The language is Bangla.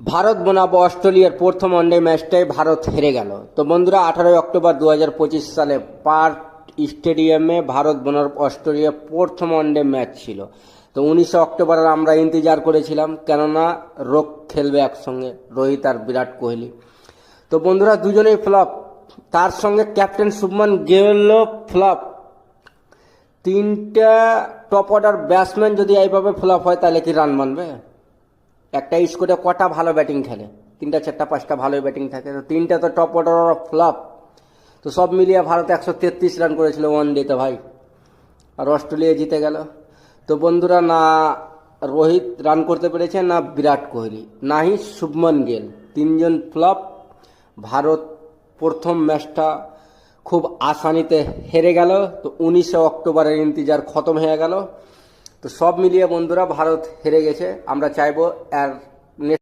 ভারত বনাম অস্ট্রেলিয়ার প্রথম ওয়ানডে ম্যাচটাই ভারত হেরে গেল। তো বন্ধুরা, আঠারোই অক্টোবর দু হাজার পঁচিশ সালে পার্ক স্টেডিয়ামে ভারত বনাম অস্ট্রেলিয়া প্রথম ওয়ানডে ম্যাচ ছিল। তো উনিশে অক্টোবর আমরা ইন্তজার করেছিলাম, কেননা রোগ খেলবে একসঙ্গে, রোহিত আর বিরাট কোহলি। তো বন্ধুরা, দুজনেই ফ্লপ। তার সঙ্গে ক্যাপ্টেন শুভমান গেলও ফ্লপ। তিনটা টপ অর্ডার ব্যাটসম্যান যদি এইভাবে ফ্লপ হয়, তাহলে কি রান মানবে? একটা স্কোরে কটা ভালো ব্যাটিং খেলে? তিনটা, চারটা, পাঁচটা ভালোই ব্যাটিং থাকে। তো তিনটা তো টপ অর্ডার অফ ফ্লপ তো সব মিলিয়ে ভারত একশো তেত্রিশ রান করেছিল ওয়ান ডেতে ভাই। আর অস্ট্রেলিয়া জিতে গেল। তো বন্ধুরা, না রোহিত রান করতে পেরেছে, না বিরাট কোহলি নাহি শুভমন গেল। তিনজন ফ্লপ ভারত প্রথম ম্যাচটা খুব আসানিতে হেরে গেল। তো উনিশে অক্টোবরের ইন্তজার খতম হয়ে গেল। তো সব মিলিয়ে বন্ধুরা ভারত হেরে গেছে। আমরা চাইব এর